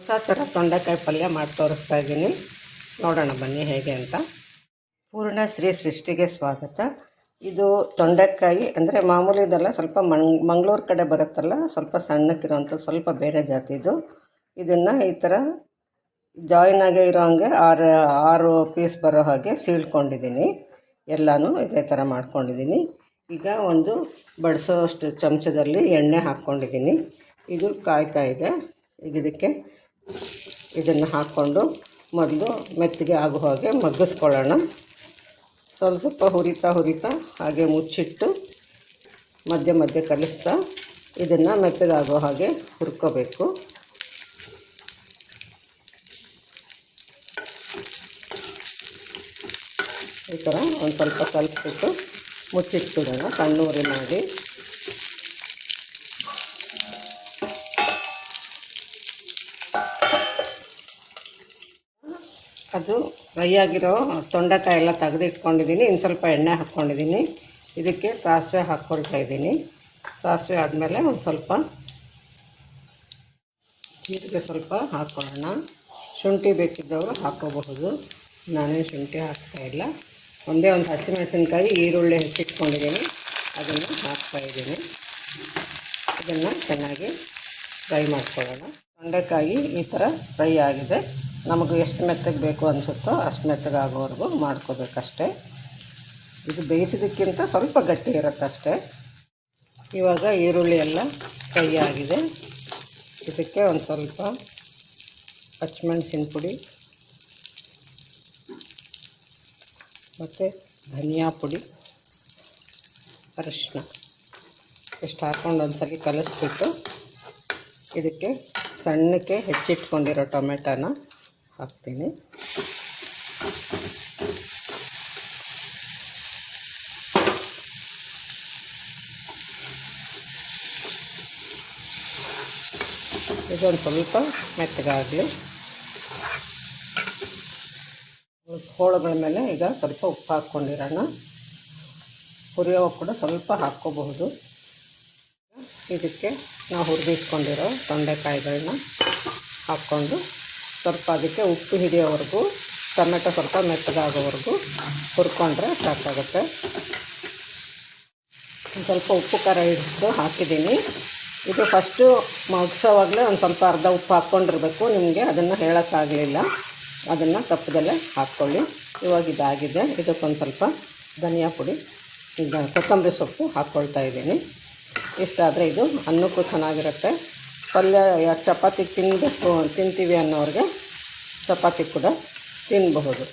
ಹೊಸ ಥರ ತೊಂಡೆಕಾಯಿ ಪಲ್ಯ ಮಾಡಿ ತೋರಿಸ್ತಾ ಇದ್ದೀನಿ. ನೋಡೋಣ ಬನ್ನಿ ಹೇಗೆ ಅಂತ. ಪೂರ್ಣ ಶ್ರೀ ಸೃಷ್ಟಿಗೆ ಸ್ವಾಗತ. ಇದು ತೊಂಡೆಕಾಯಿ ಅಂದರೆ ಮಾಮೂಲಿ ಇದೆಲ್ಲ ಸ್ವಲ್ಪ ಮಂಗ್, ಮಂಗಳೂರು ಕಡೆ ಬರುತ್ತಲ್ಲ, ಸ್ವಲ್ಪ ಸಣ್ಣಕ್ಕಿರೋಂಥ ಸ್ವಲ್ಪ ಬೇರೆ ಜಾತಿದು ಇದನ್ನು ಈ ಥರ ಜಾಯಿನ್ ಆಗೇ ಇರೋ ಹಾಗೆ ಆರು ಆರು ಪೀಸ್ ಬರೋ ಹಾಗೆ ಸೀಳ್ಕೊಂಡಿದ್ದೀನಿ. ಎಲ್ಲನೂ ಇದೇ ಥರ ಮಾಡ್ಕೊಂಡಿದ್ದೀನಿ. ಈಗ ಒಂದು ಬಡಿಸೋಷ್ಟು ಚಮಚದಲ್ಲಿ ಎಣ್ಣೆ ಹಾಕ್ಕೊಂಡಿದ್ದೀನಿ. ಇದು ಕಾಯ್ತಾ ಇದೆ. ಈಗ ಇದಕ್ಕೆ ಇದನ್ನು ಹಾಕ್ಕೊಂಡು ಮೊದಲು ಮೆತ್ತಗೆ ಆಗೋ ಹಾಗೆ ಮಗ್ಗಿಸ್ಕೊಳ್ಳೋಣ. ಸ್ವಲ್ಪ ಸ್ವಲ್ಪ ಹುರಿತಾ ಹುರಿತಾ ಹಾಗೆ ಮುಚ್ಚಿಟ್ಟು ಮಧ್ಯೆ ಮಧ್ಯೆ ಕಲಿಸ್ತಾ ಇದನ್ನು ಮೆತ್ತಗಾಗೋ ಹಾಗೆ ಹುರ್ಕೋಬೇಕು. ಈ ಥರ ಒಂದು ಸ್ವಲ್ಪ ಕಲಿಸ್ಬಿಟ್ಟು ಮುಚ್ಚಿಟ್ಬಿಡೋಣ. ಸಣ್ಣ ಉರಿ ಮಾಡಿ. ಅದು ಫ್ರೈ ಆಗಿರೋ ತೊಂಡೆಕಾಯಿ ಎಲ್ಲ ತೆಗೆದು ಇಟ್ಕೊಂಡಿದ್ದೀನಿ ಇನ್ನು ಸ್ವಲ್ಪ ಎಣ್ಣೆ ಹಾಕ್ಕೊಂಡಿದ್ದೀನಿ. ಇದಕ್ಕೆ ಸಾಸಿವೆ ಹಾಕ್ಕೊಳ್ತಾ ಇದ್ದೀನಿ. ಸಾಸಿವೆ ಆದಮೇಲೆ ಒಂದು ಸ್ವಲ್ಪ ಜೀರಿಗೆ ಸ್ವಲ್ಪ ಹಾಕ್ಕೊಳ್ಳೋಣ. ಶುಂಠಿ ಬೇಕಿದ್ದವರು ಹಾಕ್ಕೋಬಹುದು. ನಾನೇನು ಶುಂಠಿ ಹಾಕ್ತಾಯಿಲ್ಲ ಒಂದೇ ಒಂದು ಹಸಿಮೆಣಸಿನ್ಕಾಯಿ ಈರುಳ್ಳಿ ಹೆಚ್ಚಿಟ್ಕೊಂಡಿದ್ದೀನಿ. ಅದನ್ನು ಹಾಕ್ತಾಯಿದ್ದೀನಿ ಇದನ್ನು ಚೆನ್ನಾಗಿ ಫ್ರೈ ಮಾಡ್ಕೊಳ್ಳೋಣ. ತೊಂಡೆಕಾಯಿ ಈ ಥರ ಫ್ರೈ ಆಗಿದೆ. ನಮಗೆ ಎಷ್ಟು ಮೆತ್ತಗೆ ಬೇಕು ಅನಿಸುತ್ತೋ ಅಷ್ಟು ಮೆತ್ತಗಾಗೋವರೆಗೂ ಮಾಡ್ಕೋಬೇಕಷ್ಟೇ. ಇದು ಬೇಯಿಸಿದ್ದಕ್ಕಿಂತ ಸ್ವಲ್ಪ ಗಟ್ಟಿ ಇರುತ್ತೆ ಅಷ್ಟೇ. ಇವಾಗ ಈರುಳ್ಳಿ ಎಲ್ಲ ಕೈ ಆಗಿದೆ. ಇದಕ್ಕೆ ಒಂದು ಸ್ವಲ್ಪ ಹಚ್ಮೆಣ್ಸಿನ ಪುಡಿ, ಮತ್ತು ಧನಿಯಾ ಪುಡಿ ಅರಿಶಿನ ಇಷ್ಟು ಹಾಕ್ಕೊಂಡು ಒಂದು ಸಲ ಕಲಿಸ್ಬಿಟ್ಟು ಇದಕ್ಕೆ ಸಣ್ಣಕ್ಕೆ ಹೆಚ್ಚಿಟ್ಕೊಂಡಿರೋ ಟೊಮೆಟೊನ ಹಾಕ್ತೀನಿ. ಇದೊಂದು ಸ್ವಲ್ಪ ಮೆತ್ತಗಾಗಲಿ. ಹೋಳುಗಳ ಮೇಲೆ ಈಗ ಸ್ವಲ್ಪ ಉಪ್ಪು ಹಾಕ್ಕೊಂಡಿರೋಣ. ಹುರಿಯೋ ಕೂಡ ಸ್ವಲ್ಪ ಹಾಕ್ಕೋಬಹುದು. ಇದಕ್ಕೆ ನಾವು ಹುರಿದಿಟ್ಕೊಂಡಿರೋ ತೊಂಡೆಕಾಯಿಗಳನ್ನ ಹಾಕ್ಕೊಂಡು ಸ್ವಲ್ಪ ಅದಕ್ಕೆ ಉಪ್ಪು ಹಿಡಿಯೋವರೆಗೂ, ಟೊಮೆಟೊ ಸ್ವಲ್ಪ ಮೆತ್ತಗಾಗೋವರೆಗೂ ಹುರ್ಕೊಂಡ್ರೆ ಸಾಕಾಗುತ್ತೆ. ಸ್ವಲ್ಪ ಉಪ್ಪು ಖಾರ ಹಿಡಿದು ಹಾಕಿದ್ದೀನಿ. ಇದು ಫಸ್ಟು ಮಗ್ಸೋವಾಗಲೇ ಒಂದು ಸ್ವಲ್ಪ ಅರ್ಧ ಉಪ್ಪು ಹಾಕ್ಕೊಂಡಿರಬೇಕು. ನಿಮಗೆ ಅದನ್ನು ಹೇಳೋಕ್ಕಾಗಲಿಲ್ಲ. ಅದನ್ನು ತಪ್ಪದಲ್ಲೇ ಹಾಕ್ಕೊಳ್ಳಿ. ಇವಾಗ ಇದಾಗಿದೆ. ಇದಕ್ಕೊಂದು ಸ್ವಲ್ಪ ಧನಿಯಾ ಪುಡಿ, ಈಗ ಕೊತ್ತಂಬರಿ ಸೊಪ್ಪು ಹಾಕ್ಕೊಳ್ತಾ ಇದ್ದೀನಿ. ಇಷ್ಟಾದರೆ ಇದು ಅನ್ನಕ್ಕೂ ಚೆನ್ನಾಗಿರುತ್ತೆ. ಪಲ್ಯ ಚಪಾತಿ ತಿನ್ನಬೇಕು ತಿಂತೀವಿ ಅನ್ನೋರಿಗೆ ಚಪಾತಿ ಕೂಡ ತಿನ್ನಬಹುದು